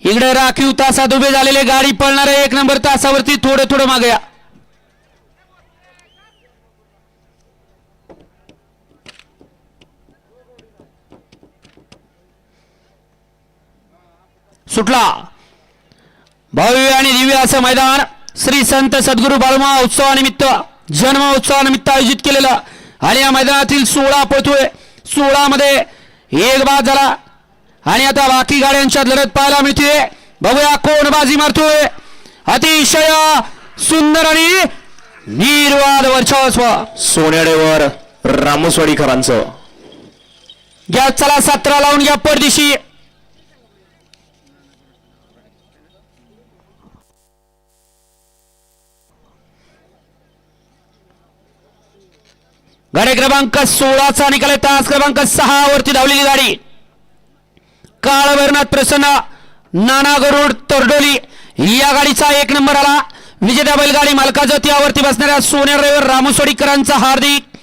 इकडे राखीव तासात उभे झालेले गाडी पळणार एक नंबर तासावरती थोडं थोडं मागया सुटला. भव्य आणि दिव्य असं मैदान श्री संत सद्गुरू बालमा उत्सवानिमित्त जन्म उत्सवानिमित्त आयोजित केलेलं. आणि या मैदानातील सोळा पळतोय सोळा मध्ये एक बाद झाला. आणि आता बाकी गाड्यांच्या लढत पाहायला मिळते. बघूया कोण बाजी मारतोय. अतिशय सुंदर आणि निर्वाद वर्चस्व. सोन्याडेवर रामस्वाडीकरांचं. घ्या चला सतरा लावून घ्या परदिशी. गाडी क्रमांक सोळाचा निकाल तास क्रमांक सहा वरती धावलेली गाडी. काळभैरनाथ प्रसन्न नाना गरुड तरडोली या गाडीचा एक नंबर आला. विजेता बैलगाडी मालकाचं त्यावरती बसणाऱ्या सोन्या रविवार रामसोडीकरांचा हार्दिक